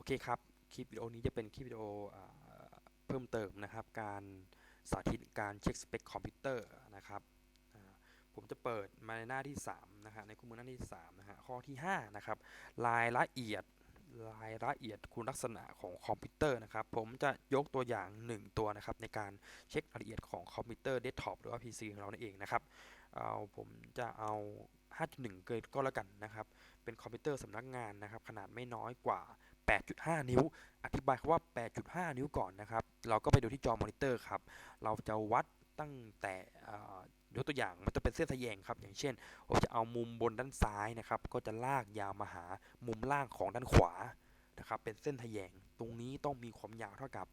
โอเคครับ คลิปวิดีโอนี้จะเป็นคลิปวิดีโออเพิ่มเติมนะครับ การสาธิตการเช็คสเปคคอมพิวเตอร์นะครับผมจะเปิดมาในหน้าที่3นะฮะในคู่มือหน้าที่3นะฮะข้อที่5นะครับรายละเอียดรายละเอียดคุณลักษณะของคอมพิวเตอร์นะครับ ผมจะยกตัวอย่าง 1 ตัวนะครับ ในการเช็ครายละเอียดของคอมพิวเตอร์เดสก์ท็อปหรือว่า PC ของเรานั่นเองนะครับเอาผมจะเอา 5.1 เกินก็แล้วกันนะครับ เป็นคอมพิวเตอร์สำนักงานนะครับ ขนาดไม่น้อยกว่า 8.5 นิ้ว อธิบายคำว่า 8.5 นิ้วก่อนนะครับ เราก็ไปดูที่จอมอนิเตอร์ครับ เราจะวัดตั้งแต่อ่ายกตัวอย่างมันจะเป็นเส้นทะแยงครับ อย่างเช่นผมจะเอามุมบนด้านซ้ายนะครับ ก็จะลากยาวมาหามุมล่างของด้านขวานะครับ เป็นเส้นทะแยง ตรงนี้ต้องมีความยาวเท่ากับ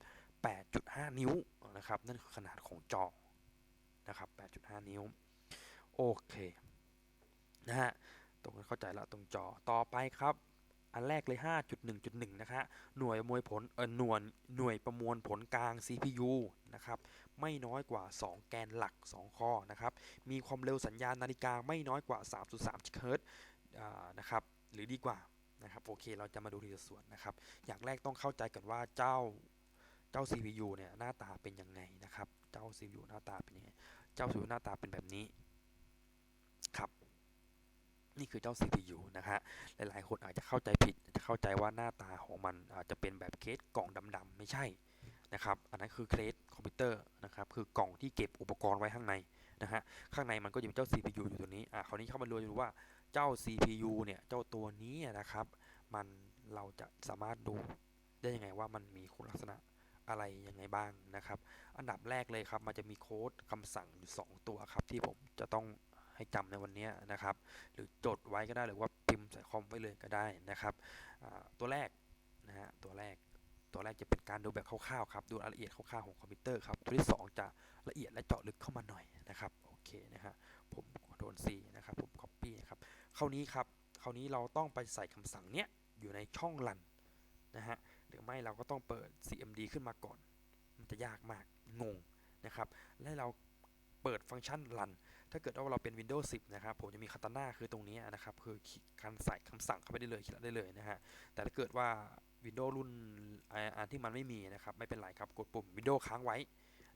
8.5 นิ้วนะครับ นั่นคือขนาดของจอ นะครับ 8.5 นิ้ว โอเค นะฮะ ตรงนั้เข้าใจแล้วตรงจอ ต่อไปครับ อันแรกเลย 5.1.1 นะฮะหน่วยประมวลผลเออหน่วยหน่วยประมวลผลกลาง CPU นะครับไม่น้อยกว่า 2 แกนหลัก 2 ข้อนะครับมีความเร็วสัญญาณนาฬิกาไม่น้อยกว่า 3.3เฮิรต์นะครับหรือดีกว่านะครับโอเคเราจะมาดูทีละส่วนนะครับ อย่างแรกต้องเข้าใจกันว่าเจ้าเจ้า CPU เนี่ยหน้าตาเป็นยังไงนะครับ เจ้า CPU หน้าตาเป็นยังไง เจ้า CPU หน้าตาเป็นแบบนี้ครับ นี่คือเจ้า CPU นะฮะ หลายๆ คนอาจจะเข้าใจผิด จะเข้าใจว่าหน้าตาของมันอาจจะเป็นแบบเคสกล่องดำๆ ไม่ใช่นะครับ อันนั้นคือเคสคอมพิวเตอร์นะครับ คือกล่องที่เก็บอุปกรณ์ไว้ข้างในนะฮะ ข้างในมันก็จะมีเจ้า CPU อยู่ตัวนี้ อะคราวนี้เข้ามาดูดูว่าเจ้า CPU เนี่ย เจ้าตัวนี้นะครับ มันเราจะสามารถดูได้ยังไงว่ามันมีคุณลักษณะอะไรยังไงบ้างนะครับ อันดับแรกเลยครับ มันจะมีโค้ดคำสั่งอยู่ 2 ตัวครับที่ผมจะต้อง ให้จำในวันนี้นะครับ หรือจดไว้ก็ได้หรือว่าพิมพ์ใส่คอมไว้เลยก็ได้นะครับ ตัวแรกนะฮะตัวแรกตัวแรกจะเป็นการดูแบบคร่าวๆครับดูรายละเอียดคร่าวๆของคอมพิวเตอร์ครับตัวที่ 2 จะละเอียดและเจาะลึกเข้ามาหน่อยนะครับโอเคนะฮะผมโทษ C นะครับผม copy นะครับคราวนี้ครับคราวนี้เราต้องไปใส่คำสั่งเนี้ยอยู่ในช่องรันนะฮะหรือไม่เราก็ต้องเปิด cmd ขึ้นมาก่อน มันจะยากมากงงนะครับและเราเปิดฟังก์ชันรัน ถ้าเกิดว่าเราเป็น Windows 10 นะครับ ผมจะมีคาตาน่าคือตรงนี้นะครับ คือการใส่คำสั่งเข้าไปได้เลยคลิกได้เลยนะฮะ แต่ถ้าเกิดว่า Windows รุ่นอันที่มันไม่มีนะครับ ไม่เป็นไรครับ กดปุ่ม Windows ค้างไว้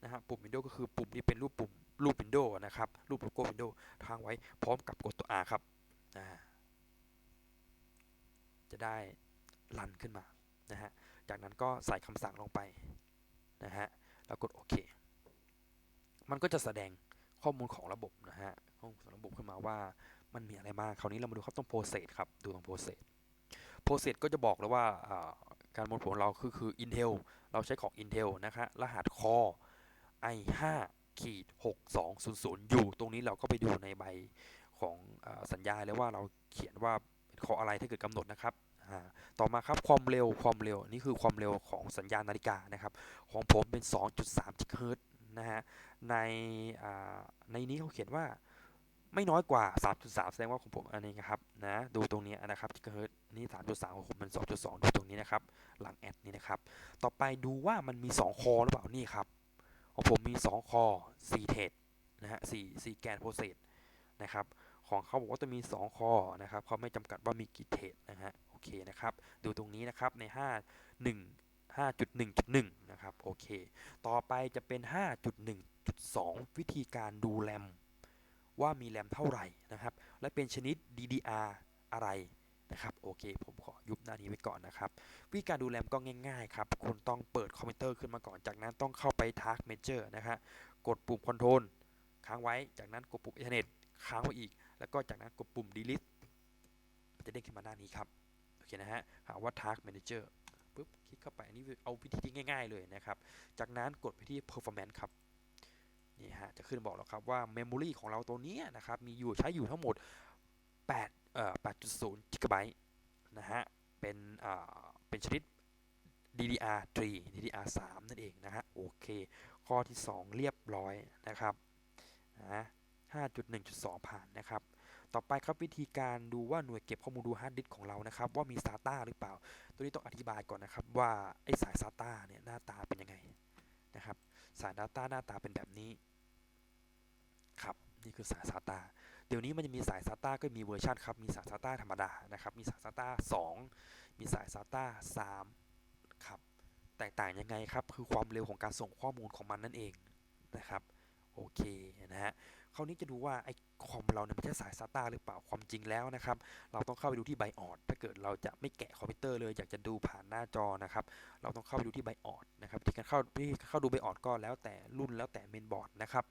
นะฮะ ปุ่ม Windows ก็คือปุ่มที่เป็นรูปปุ่มรูป Windows นะครับ รูปโลโก้ Windows ค้างไว้พร้อมกับกดตัว R ครับอ่าจะได้รันขึ้นมานะฮะ จากนั้นก็ใส่คำสั่งลงไปนะฮะ แล้วกดโอเค มันก็จะแสดง ข้อมูลของระบบนะฮะข้อมูลของระบบขึ้นมาว่ามันมีอะไรบ้างคราวนี้เรามาดูครับตรง process ครับดูตรง process process ก็จะบอกแล้วว่าการประมวลผลของเราคือคือ Intel เราใช้ของ Intel นะคะรหัส Core i5 ขีด6200 U ตรงนี้เราก็ไปดูในใบของอสัญญาเลยว่าเราเขียนว่าเป็น Core อะไรถ้าเกิดกำหนดนะครับต่อมาครับความเร็วความเร็วนี่คือความเร็วของสัญญาณนาฬิกานะครับ ของผมเป็น 2.3กิกะเฮิรตซ นะฮะในในนี้เขาเขียนว่าไม่น้อยกว่า 3.3 แสดงว่าของผมอันนี้นะครับนะดูตรงนี้นะครับกิกะเฮิรตนี่ 3.3ของผมมัน 2.2 ดูตรงนี้นะครับ หลังแอดนี้นะครับ ต่อไปดูว่ามันมี 2 คอหรือเปล่านี่ครับของผมมี 2 คอ4เทรดนะฮะ4 4แกนโปรเซสนะครับของเขาบอกว่าจะมี 2 คอนะครับเขาไม่จำกัดว่ามีกี่เทรดนะฮะโอเคนะครับ ดูตรงนี้นะครับใน 5 1 5.1.1 นะครับโอเค ต่อไปจะเป็น 5.1.2 วิธีการดูแรมว่ามีแรมเท่าไหร่นะครับ และเป็นชนิด DDR อะไรนะครับโอเค ผมขอยุบหน้านี้ไว้ก่อนนะครับ วิธีการดูแรมก็ง่ายๆครับคุณต้องเปิดคอมพิวเตอร์ขึ้นมาก่อน จากนั้นต้องเข้าไป Task Manager นะฮะกดปุ่ม Control ค้างไว้ จากนั้นกดปุ่ม Internet ค้างไว้อีก แล้วก็จากนั้นกดปุ่ม Delete จะเด้งขึ้นมาหน้านี้ครับ โอเคนะฮะหาว่า Task Manager ปุ๊บคลิกเข้าไปอันนี้เอาวิธีที่ง่าย ๆเลยนะครับ จากนั้นกดไปที่ performance ครับนี่ฮะจะขึ้นบอกแล้วครับว่า memory ของเราตัวนี้นะครับมีอยู่ใช้อยู่ทั้งหมด8เอ่อ8.0 GB นะฮะเป็นอ่าเป็นชนิด DDR3 DDR3 นั่นเองนะฮะโอเค ข้อที่ 2 เรียบร้อยนะครับนะ5.1.2 ผ่านนะครับ ต่อไปครับวิธีการดูว่าหน่วยเก็บข้อมูลดูฮาร์ดดิสก์ของเรานะครับว่ามี SATA หรือเปล่า ตัวนี้ต้องอธิบายก่อนนะครับว่าไอ้สาย SATA เนี่ยหน้าตาเป็นยังไงนะครับสาย Data หน้าตาเป็นแบบนี้ครับนี่คือสาย SATA เดี๋ยวนี้มันจะมีสาย SATA ก็มีเวอร์ชันครับมีสาย SATA ธรรมดานะครับมีสาย SATA 2 มีสาย SATA 3แตกต่างยังไงครับคือความเร็วของการส่งข้อมูลของมันนั่นเองนะครับโอเคนะฮะ คราวนี้จะดูว่าไอ้คอมเราเนี่ยมันใช่สาย SATA หรือเปล่าความจริงแล้วนะครับ เราต้องเข้าไปดูที่ไบออดถ้าเกิดเราจะไม่แกะคอมพิวเตอร์เลยอยากจะดูผ่านหน้าจอนะครับ เราต้องเข้าไปดูที่ไบออดนะครับที่การเข้าที่เข้าดูไบออดก็แล้วแต่รุ่นแล้วแต่เมนบอร์ดนะครับ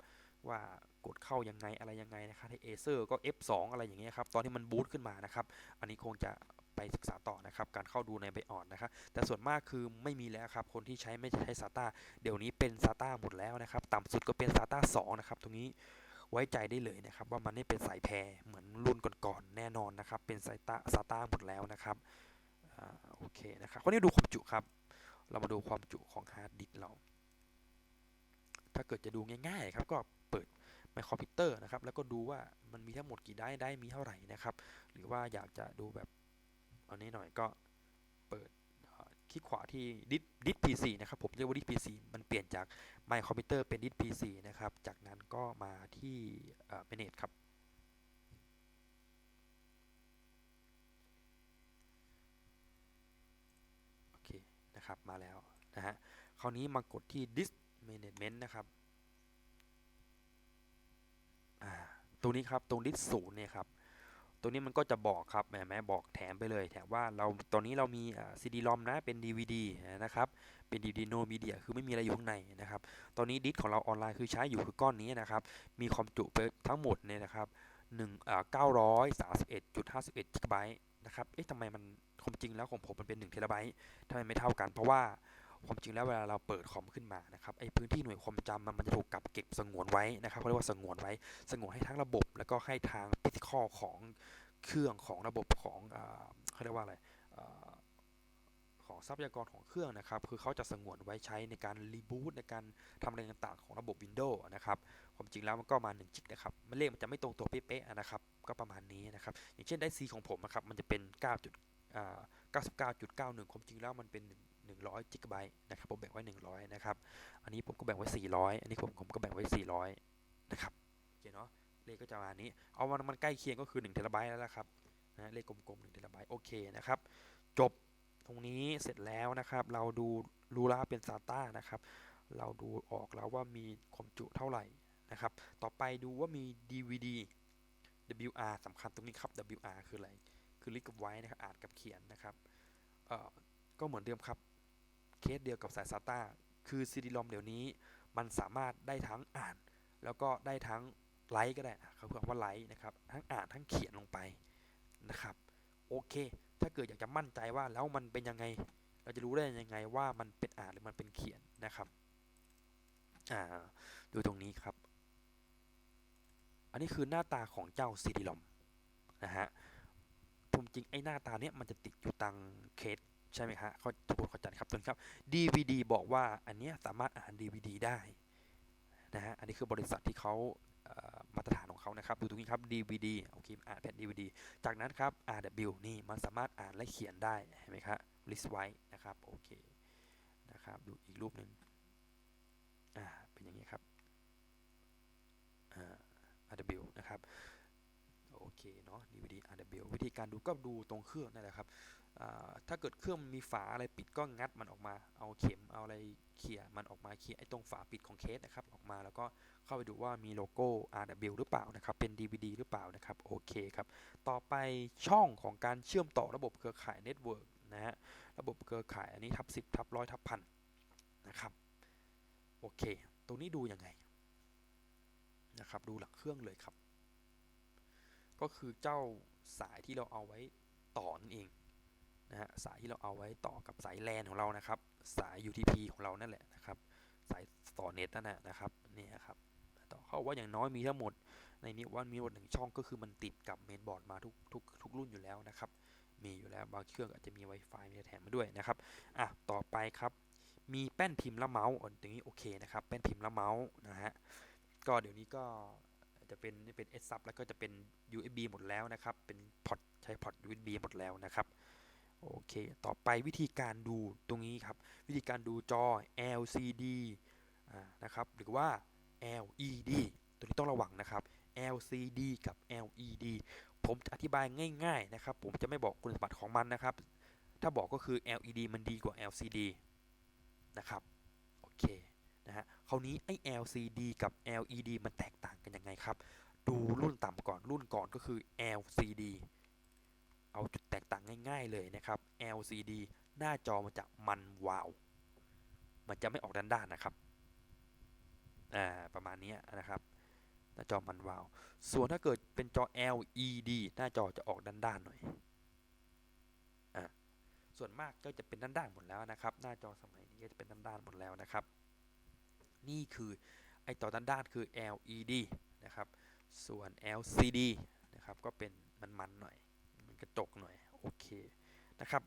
ว่ากดเข้ายังไงอะไรยังไงนะครับที่เอเซอร์ก็ F2 อะไรอย่างเงี้ยครับตอนที่มันบูตขึ้นมานะครับ อันนี้คงจะไปศึกษาต่อนะครับ การเข้าดูในไบออดนะครับ แต่ส่วนมากคือไม่มีแล้วครับ คนที่ใช้ไม่ใช้ SATA เดี๋ยวนี้เป็น SATA หมดแล้วนะครับ ต่ำสุดก็เป็น SATA 2 นะครับ ตรงนี้ ไว้ใจได้เลยนะครับ ว่ามันไม่เป็นสายแพรเหมือนรุ่นก่อนๆแน่นอนนะครับ เป็นสายตา SATA หมดแล้วนะครับอโอเคนะครับคราวนี้ดูความจุครับ เรามาดูความจุของฮาร์ดดิสก์เรา ถ้าเกิดจะดูง่ายๆครับก็เปิดไมโครคอมพิวเตอร์นะครับแล้วก็ดูว่ามันมีทั้งหมดกี่ได้ได้มีเท่าไหร่นะครับ หรือว่าอยากจะดูแบบอันนี้หน่อยก็เปิดคลิกขวาที่ดิส ดิสพีซีนะครับผมเรียกว่าดิสพีซีมันเปลี่ยนจากไมโครคอมพิวเตอร์เป็นดิสพีซีนะครับ จากนั้นก็มาที่เมเนจครับ โอเคนะครับมาแล้วนะฮะ คราวนี้มากดที่ disk management นะครับอ่าตรงนี้ครับ ตรง disk ศูนย์เนี่ยครับ ตรงนี้มันก็จะบอกครับแหมแมบอกแถมไปเลย แถมว่าเราตอนนี้เรามีอ่า CD ROM นะเป็น DVD นะครับ เป็น DVD no media คือไม่มีอะไรอยู่ข้างในนะครับ ตอนนี้ดิสของเราออนไลน์คือใช้อยู่คือก้อนนี้นะครับ มีความจุไปทั้งหมดเนี่ยนะครับ1อ่งเก้า931.51 GB นะครับ เอ๊ะทำไมมันความจริงแล้วของผมมันเป็น1 t b ทำไมไม่เท่ากัน เพราะว่า ความจริงแล้วเวลาเราเปิดคอมขึ้นมานะครับไอ้พื้นที่หน่วยความจำมันมันจะถูกกับเก็บสงวนไว้นะครับเขาเรียกว่าสงวนไว้สงวนให้ทั้งระบบ แล้วก็ให้ทางพิธีข้อของเครื่องของระบบของเขาเรียกว่าอะไรของทรัพยากรของเครื่องนะครับคือเขาจะสงวนไว้ใช้ในการรีบูตในการทำอะไรต่างๆของระบบ Windows นะครับความจริงแล้วมันก็มา1จิกนะครับมันเลขมันจะไม่ตรงตัวเป๊ะๆนะครับก็ประมาณนี้นะครับอย่างเช่นได้ C ของผมนะครับมันจะเป็น9จุดอ่า99.91 ความจริงแล้วมันเป็น 100 g b นะครับผมแบ่งไว้ 100 นะครับ อันนี้ผมก็แบ่งไว้ 400 อันนี้ผมผมก็แบ่งไว้ 400 นะครับโอเคเนาะเลขก็จะมาณนี้ เอามันมันใกล้เคียงก็คือ1เทราไบต์แล้วละครับนะเลขกลมๆ1เทราไบต์โอเคนะครับ จบตรงนี้เสร็จแล้วนะครับ เราดูรูราเป็น SATA นะครับ เราดูออกแล้วว่ามีความจุเท่าไหร่นะครับ ต่อไปดูว่ามี DVD WR สำคัญตรงนี้ครับ WR คืออะไร คือลิกับไว้นะครับ อ่านกับเขียนนะครับ เอ่อ ก็เหมือนเดิมครับ เคสเดียวกับสาย SATA คือ CD-ROM เดี๋ยวนี้ มันสามารถได้ทั้งอ่าน แล้วก็ได้ทั้งไลท์ก็ได้เขาเรียกว่าไลท์นะครับ ทั้งอ่านทั้งเขียนลงไปนะครับ โอเค ถ้าเกิดอยากจะมั่นใจว่าแล้วมันเป็นยังไง เราจะรู้ได้ยังไงว่ามันเป็นอ่านหรือมันเป็นเขียนนะครับ อ่า ดูตรงนี้ครับ อันนี้คือหน้าตาของเจ้า CD-ROM นะฮะผมจริงไอ้หน้าตาเนี้ยมันจะติดอยู่ตังเคส ใช่ไหมฮะเขาทุกเข้าใจครับตัวนี้ครับ DVD บอกว่าอันนี้สามารถอ่าน DVD ได้นะฮะอันนี้คือบริษัทที่เขามาตรฐานของเขานะครับ ดูตรงนี้ครับ DVD โอเคอ่านแผ่น DVD จากนั้นครับ RW นี่มันสามารถอ่านและเขียนได้เห็นไหมครับ list ไว้นะครับโอเคนะครับดูอีกรูปหนึ่งอ่าเป็นอย่างนี้ครับอ่า RW นะครับโอเคเนาะ DVD RW วิธีการดูก็ดูตรงเครื่องนั่นแหละครับ ถ้าเกิดเครื่องมีฝาอะไรปิดก็งัดมันออกมา เอาเข็มเอาอะไรเขี่ยมันออกมาเขี่ยไอ้ตรงฝาปิดของเคสนะครับออกมาแล้วก็เข้าไปดูว่ามีโลโก้ RW หรือเปล่านะครับเป็น DVD หรือเปล่านะครับโอเคครับต่อไปช่องของการเชื่อมต่อระบบเครือข่ายเน็ตเวิร์กนะฮะระบบเครือข่ายอันนี้ทับ10ทับร้อยทับพันนะครับโอเค ตรงนี้ดูยังไงนะครับดูหลักเครื่องเลยครับ ก็คือเจ้าสายที่เราเอาไว้ต่อนั่นเอง นะฮะสายที่เราเอาไว้ต่อกับสายแลนของเรานะครับ สาย UTP ของเรานั่นแหละนะครับ สายต่อเน็ตนั่นแหละนะครับนี่ครับต่อเขาว่าอย่างน้อยมีทั้งหมดในนี้ว่ามีหมดหนึ่งช่องก็คือมันติดกับเมนบอร์ดมาทุกทุกทุกรุ่นอยู่แล้วนะครับ มีอยู่แล้วบางเครื่องอาจจะมี Wi-Fi มีแถมมาด้วยนะครับอะต่อไปครับมีแป้นพิมพ์และเมาส์ตรงนี้โอเคนะครับแป้นพิมพ์และเมาส์นะฮะก็เดี๋ยวนี้ก็จะเป็นเป็น S sub แล้วก็จะเป็น USB หมดแล้วนะครับ เป็นพอร์ตใช้พอร์ต USB หมดแล้วนะครับ โอเค ต่อไปวิธีการดูตรงนี้ครับ วิธีการดูจอ LCD นะครับ หรือว่า LED ตัวนี้ต้องระวังนะครับ LCD กับ LED ผมจะอธิบายง่ายๆนะครับ ผมจะไม่บอกคุณสมบัติของมันนะครับ ถ้าบอกก็คือ LED มันดีกว่า LCD นะครับ โอเค นะฮะคราวนี้ไอ้ LCD กับ LED มันแตกต่างกันยังไงครับ ดูรุ่นต่ำก่อน รุ่นก่อนก็คือ LCD แตกต่างง่ายๆเลยนะครับ LCD หน้าจอมันจะมันวาว มันจะไม่ออกด้านๆนะครับ อ่า ประมาณนี้นะครับ หน้าจอมันวาว ส่วนถ้าเกิดเป็นจอ LED หน้าจอจะออกด้านๆหน่อย อ่า ส่วนมากก็จะเป็นด้านๆหมดแล้วนะครับ หน้าจอสมัยนี้ก็จะเป็นด้านๆหมดแล้วนะครับ นี่คือไอต่อด้านๆคือ LED นะครับ ส่วน LCD นะครับ ก็เป็นมันๆหน่อย กระจกหน่อยโอเคนะครับ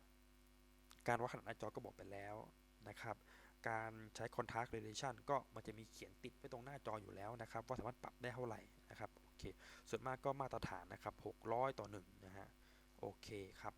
การวัดขนาดหน้าจอก็บอกไปแล้วนะครับการใช้ contrast relation ก็มันจะมีเขียนติดไว้ตรงหน้าจออยู่แล้วนะครับว่าสามารถปรับได้เท่าไหร่นะครับโอเคส่วนมากก็มาตรฐานนะครับ600 ต่อ1นะฮะโอเคครับ